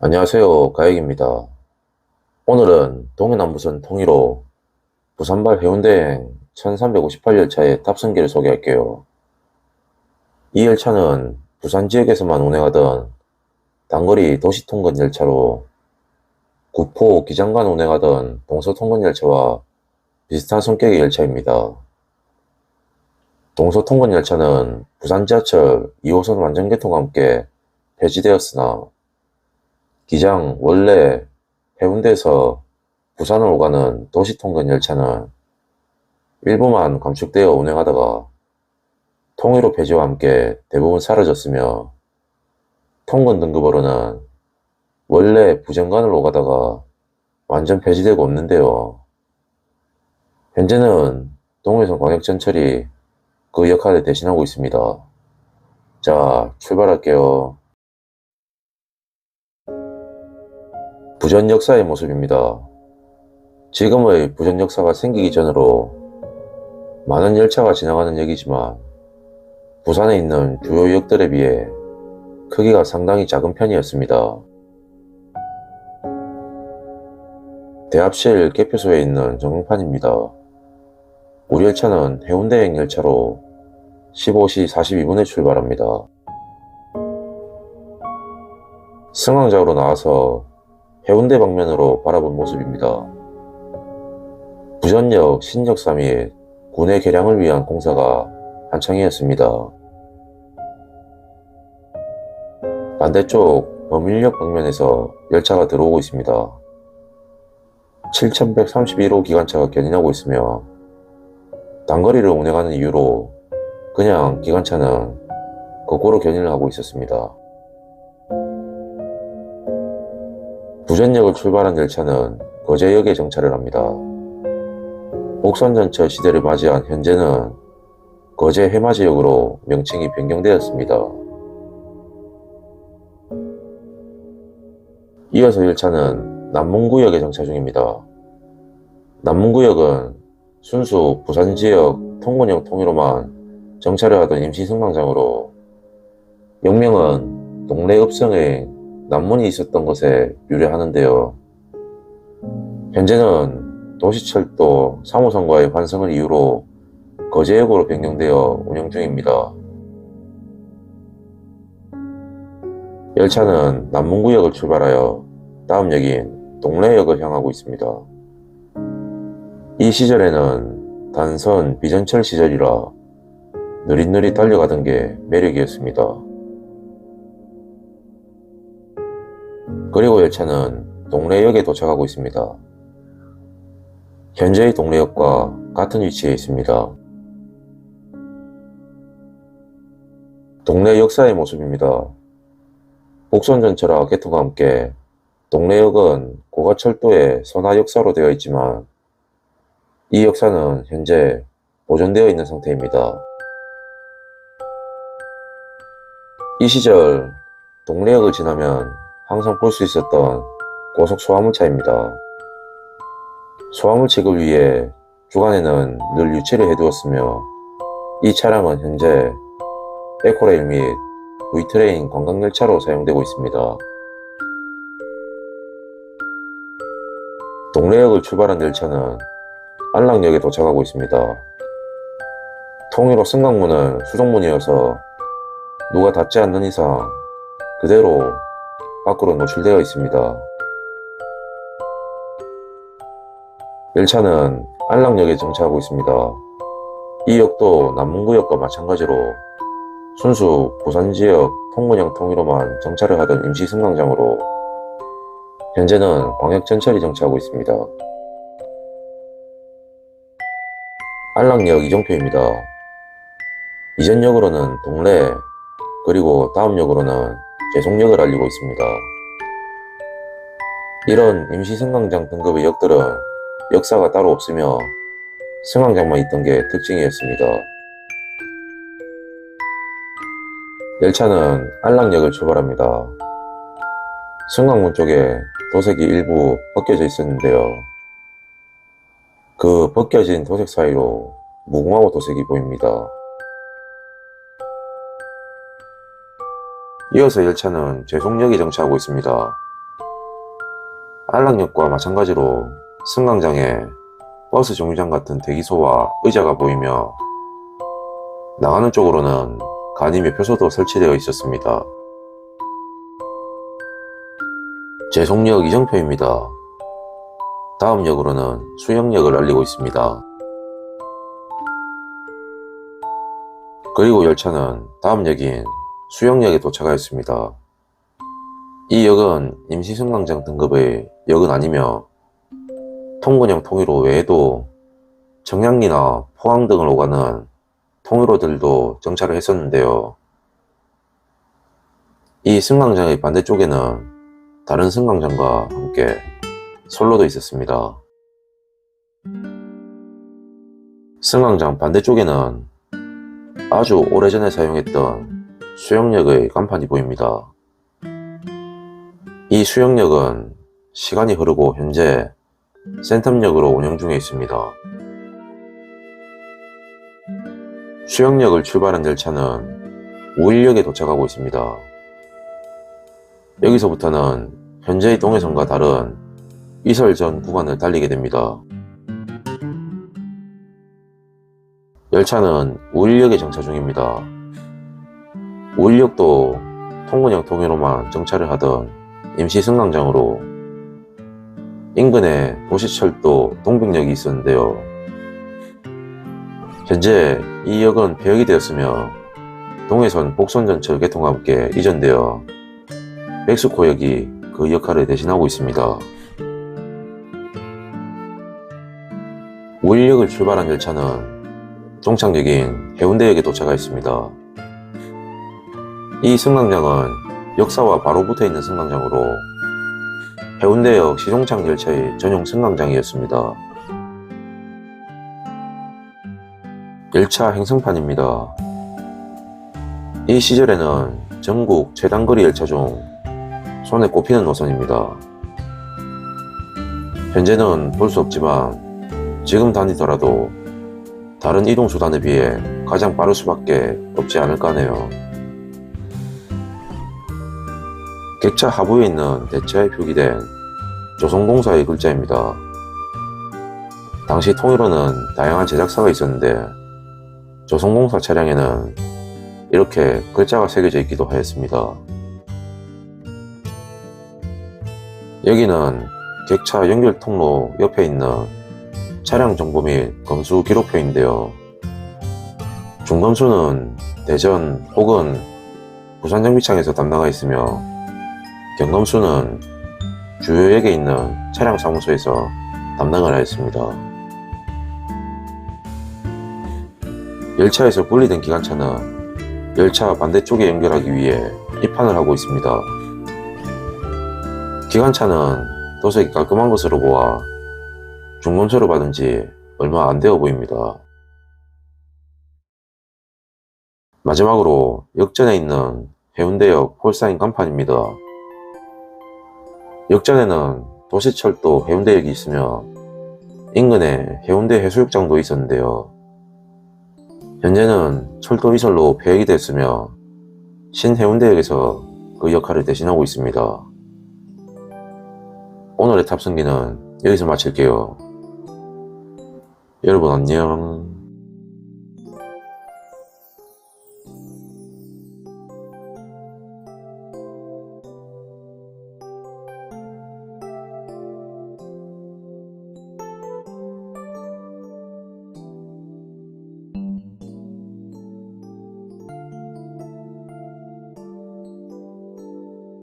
안녕하세요. 가혁입니다. 오늘은 동해남부선 통일호 부산발 해운대행 1358열차의 탑승기를 소개할게요. 이 열차는 부산 지역에서만 운행하던 단거리 도시통근 열차로 구포 기장간 운행하던 동서통근 열차와 비슷한 성격의 열차입니다. 동서통근 열차는 부산 지하철 2호선 완전 개통과 함께 폐지되었으나 기장 원래 해운대에서 부산을 오가는 도시통근 열차는 일부만 감축되어 운행하다가 통일호 폐지와 함께 대부분 사라졌으며 통근 등급으로는 원래 부정간을 오가다가 완전 폐지되고 없는데요. 현재는 동해선 광역전철이 그 역할을 대신하고 있습니다. 자, 출발할게요. 부전 역사의 모습입니다. 지금의 부전 역사가 생기기 전으로 많은 열차가 지나가는 역이지만 부산에 있는 주요 역들에 비해 크기가 상당히 작은 편이었습니다. 대합실 개표소에 있는 전광판입니다. 우리 열차는 해운대행 열차로 15시 42분에 출발합니다. 승강장으로 나와서 해운대 방면으로 바라본 모습입니다. 부전역 신역 3일 군의 개량을 위한 공사가 한창이었습니다. 반대쪽 범일역 방면에서 열차가 들어오고 있습니다. 7131호 기관차가 견인하고 있으며 단거리를 운행하는 이유로 그냥 기관차는 거꾸로 견인을 하고 있었습니다. 부전역을 출발한 열차는 거제역에 정차를 합니다. 옥선전철 시대를 맞이한 현재는 거제 해맞이역으로 명칭이 변경되었습니다. 이어서 열차는 남문구역에 정차 중입니다. 남문구역은 순수 부산 지역 통근역 통일로만 정차를 하던 임시 승강장으로 영명은 동래 읍성에 난문이 있었던 것에 유래하는데요. 현재는 도시철도 3호선과의 환승을 이유로 거제역으로 변경되어 운영 중입니다. 열차는 남문구역을 출발하여 다음 역인 동래역을 향하고 있습니다. 이 시절에는 단선 비전철 시절이라 느릿느릿 달려가던 게 매력이었습니다. 그리고 열차는 동래역에 도착하고 있습니다. 현재의 동래역과 같은 위치에 있습니다. 동래 역사의 모습입니다. 복선전철화 개통과 함께 동래역은 고가철도의 선화 역사로 되어 있지만 이 역사는 현재 보존되어 있는 상태입니다. 이 시절 동래역을 지나면 항상 볼 수 있었던 고속 소화물차입니다. 소화물 취급을 위해 주간에는 늘 유치를 해두었으며 이 차량은 현재 에코레일 및 V트레인 관광열차로 사용되고 있습니다. 동래역을 출발한 열차는 안락역에 도착하고 있습니다. 통일호 승강문은 수동문이어서 누가 닫지 않는 이상 그대로 밖으로 노출되어 있습니다. 열차는 안락역에 정차하고 있습니다. 이 역도 남문구역과 마찬가지로 순수 부산 지역 통근형 통일로만 정차를 하던 임시 승강장으로 현재는 광역전철이 정차하고 있습니다. 안락역 이정표입니다. 이전 역으로는 동래 그리고 다음 역으로는 제송역을 알리고 있습니다. 이런 임시 승강장 등급의 역들은 역사가 따로 없으며 승강장만 있던 게 특징이었습니다. 열차는 안락역을 출발합니다. 승강문 쪽에 도색이 일부 벗겨져 있었는데요. 그 벗겨진 도색 사이로 무궁화호 도색이 보입니다. 이어서 열차는 제송역에 정차하고 있습니다. 안락역과 마찬가지로 승강장에 버스 정류장 같은 대기소와 의자가 보이며 나가는 쪽으로는 간이 매표소도 설치되어 있었습니다. 제송역 이정표입니다. 다음 역으로는 수영역을 알리고 있습니다. 그리고 열차는 다음 역인 수영역에 도착하였습니다. 이 역은 임시승강장 등급의 역은 아니며 통근형 통일호 외에도 정량리나 포항 등을 오가는 통일호들도 정차를 했었는데요. 이 승강장의 반대쪽에는 다른 승강장과 함께 선로도 있었습니다. 승강장 반대쪽에는 아주 오래전에 사용했던 수영역의 간판이 보입니다. 이 수영역은 시간이 흐르고 현재 센텀역으로 운영 중에 있습니다. 수영역을 출발한 열차는 우일역에 도착하고 있습니다. 여기서부터는 현재의 동해선과 다른 이설 전 구간을 달리게 됩니다. 열차는 우일역에 정차 중입니다. 우일역도 통근역 통일로만 정차를 하던 임시 승강장으로 인근에 도시철도 동백역이 있었는데요. 현재 이 역은 폐역이 되었으며 동해선 복선전철 개통과 함께 이전되어 백스코역이 그 역할을 대신하고 있습니다. 우일역을 출발한 열차는 종착역인 해운대역에 도착하였습니다. 이 승강장은 역사와 바로 붙어 있는 승강장으로 해운대역 시종착 열차의 전용 승강장이었습니다. 열차 행성판입니다. 이 시절에는 전국 최단거리 열차 중 손에 꼽히는 노선입니다. 현재는 볼 수 없지만 지금 다니더라도 다른 이동수단에 비해 가장 빠를 수밖에 없지 않을까 하네요. 객차 하부에 있는 대차에 표기된 조선공사의 글자입니다. 당시 통일호는 다양한 제작사가 있었는데 조선공사 차량에는 이렇게 글자가 새겨져 있기도 하였습니다. 여기는 객차 연결 통로 옆에 있는 차량 정보 및 검수 기록표인데요. 중검수는 대전 혹은 부산 정비창에서 담당하였으며 경검수는 주요역에 있는 차량 사무소에서 담당을 하였습니다. 열차에서 분리된 기관차는 열차 반대쪽에 연결하기 위해 입판을 하고 있습니다. 기관차는 도색이 깔끔한 것으로 보아 중검소를 받은 지 얼마 안 되어 보입니다. 마지막으로 역전에 있는 해운대역 폴사인 간판입니다. 역전에는 도시철도 해운대역이 있으며 인근에 해운대 해수욕장도 있었는데요. 현재는 철도 이설로 폐역이 됐으며 신해운대역에서 그 역할을 대신하고 있습니다. 오늘의 탑승기는 여기서 마칠게요. 여러분 안녕.